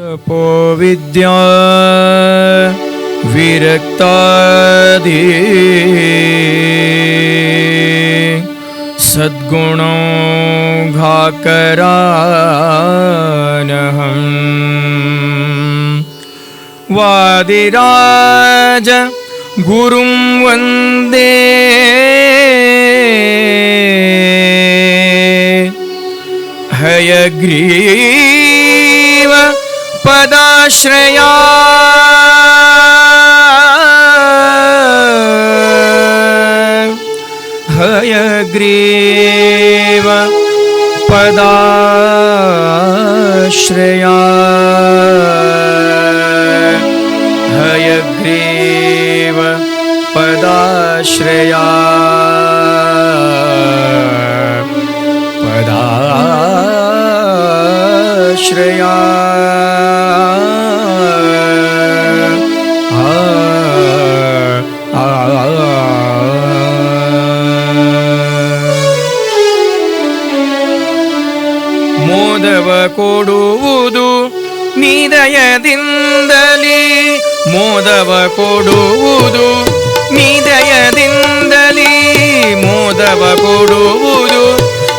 तपो विद्या विरक्तादि। सद्गुणो घाकरानहम्। वादिराज गुरुं वन्दे। हयग्रीव पदाश्रया हयग्रीव पदाश्रया। हयग्रीव पदाश्रया। पदाश्रया ಮೋದವ ಕೊಡುವುದು ನಿದಯದಿಂದಲೇ. ಮೋದವ ಕೊಡುವುದು ನಿದಯದಿಂದಲೇ. ಮೋದವ ಕೊಡುವುದು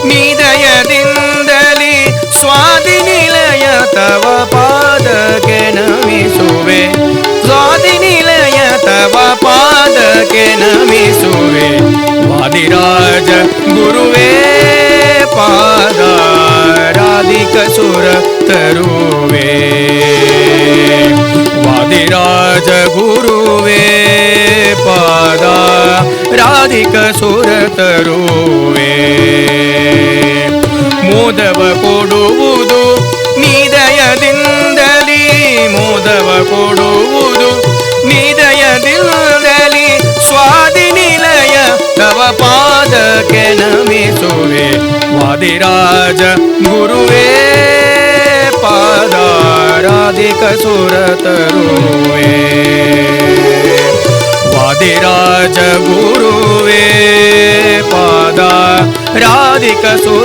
ನಿದಯದಿಂದಲೇ. ಸ್ವಾದಿ ನಿಲಯ ತವ ಪಾದಕ್ಕೆ ನಮಿಸುವೆ. ಸ್ವಾದಿ ನಿಲಯ ತವ ಪಾದಕ್ಕೆ ನಮಿಸುವೆ. ವಾದಿರಾಜ ಗುರುವೇ ಸುರ ತರುವೆ. ವಾದಿರಾಜ ಗುರುವೇ, ಪಾದ ರಾಧಿಕ ಸುರ ತರುವೆ. ಮೋದವ ಕೊಡುವುದು ನಿದಯದಿಂದಲಿ, ಮೋದವ ಕೊಡುವುದು ನಿದಯದಿಂದಲಿ. ಸ್ವಾದಿ ನಿಲಯ ತವ ಪಾದಕ್ಕೆ आदिराज गुरुवे रुवे। वादिराज गुरुवे पादा राधिकसुरतरुवे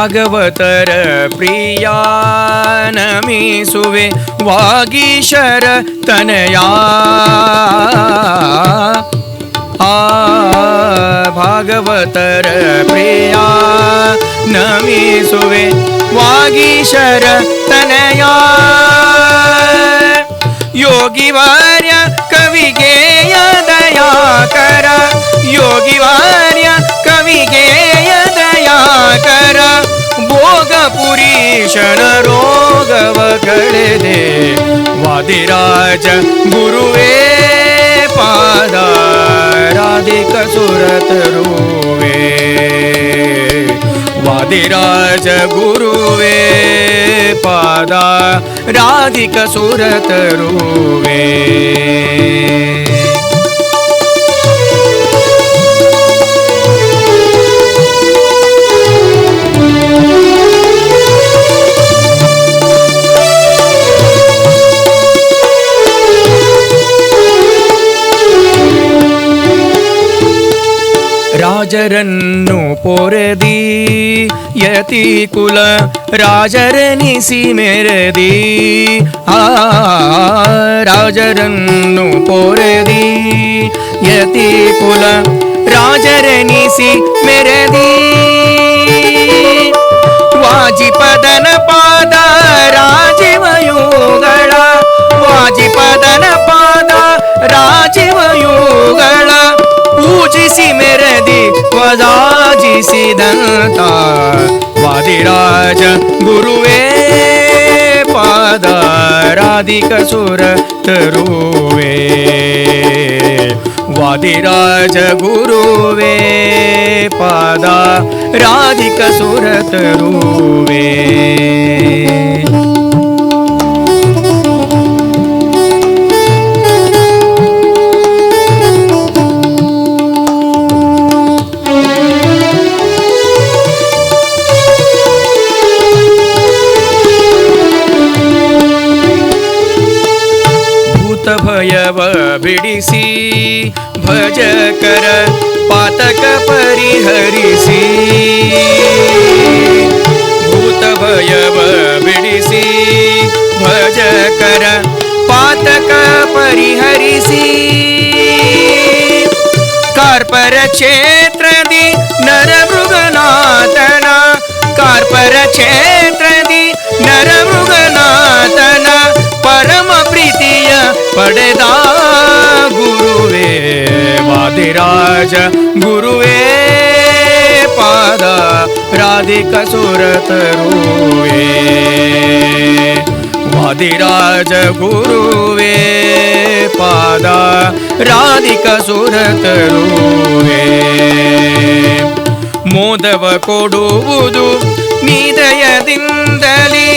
ಭಾಗವತರ ಪ್ರಿಯ ನಮಿಸುವೆ ವಾಗೀಶರ ತನಯ ಆ ಭಾಗವತರ ಪ್ರಿಯ ನಮಿಸುವೆ ವಾಗೀಶರ ತನಯ ಯೋಗಿವಾರ್ಯ ಕವಿಗೇಯ पुरी क्षणरोगवगळे वादिराज गुरु पादा राधि सुरत रु वादिराज गुरुवे प राधिक सुरत रु ರಾಜರನ್ನು ಪೊರೆದಿ ಯತಿ ಕುಲ ರಾಜರನಿಸಿ ಮೆರೆದಿ ಆ ರಾಜರನ್ನು ಪೊರೆದಿ ಯತಿ ಕುಲ ರಾಜರನಿಸಿ ಮೆರೆದಿ ವಾಜಿಪದನ ಪಾದ ರಾಜೀವಯುಗಳ ವಾಜಿಪದನ ಪಾದ ರಾಜೀವಯುಗಳ கருணா வாதிராஜ குருவே பாதாராதிகசுர தருவே. வாதிராஜ குருவே பாதா ராதிகசுர தருவே. ಬಿಡಿಸಿ ಭಜಕರ ಪಾತಕ ಪರಿಹರಿಸಿ ಭೂತ ಭಯವ ಬಿಡಿಸಿ ಭಜಕರ ಪಾತಕ ಪರಿಹರಿಸಿ ಕಾರ್ಪರ ಕ್ಷೇತ್ರದಿ ನರಮೃಗನಾಥನ ಕಾರ್ಪರ ಕ್ಷೇತ್ರದಿ ನರಮೃಗನಾಥನ ಪರಮ ಪ್ರೀತಿಯ ಪಡೆದ ಗುರುವೇ, ವಾದಿರಾಜ ಗುರುವೇ, ಪಾದ ರಾಧಿಕ ಸುರತರುವೇ ವಾದಿರಾಜ ಗುರುವೇ, ಪಾದ ರಾಧಿಕ ಸುರತರುವೇ ಮೋದವ ಕೊಡುವುದು ನಿದಯದಿಂದಲೇ,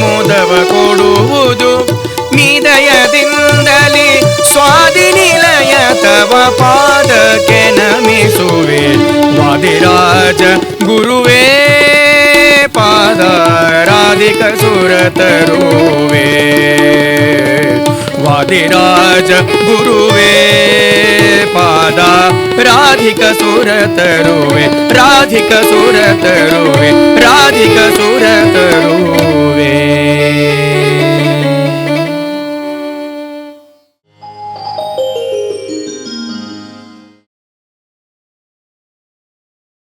ಮೋದವ ಕೊಡುವುದು पाद केसुवे वाधिराज गुरु पादा राधिध सूरतधिराज गुरुवेदा राधिक सूरत वे राध सूरत रेवे राधिधिक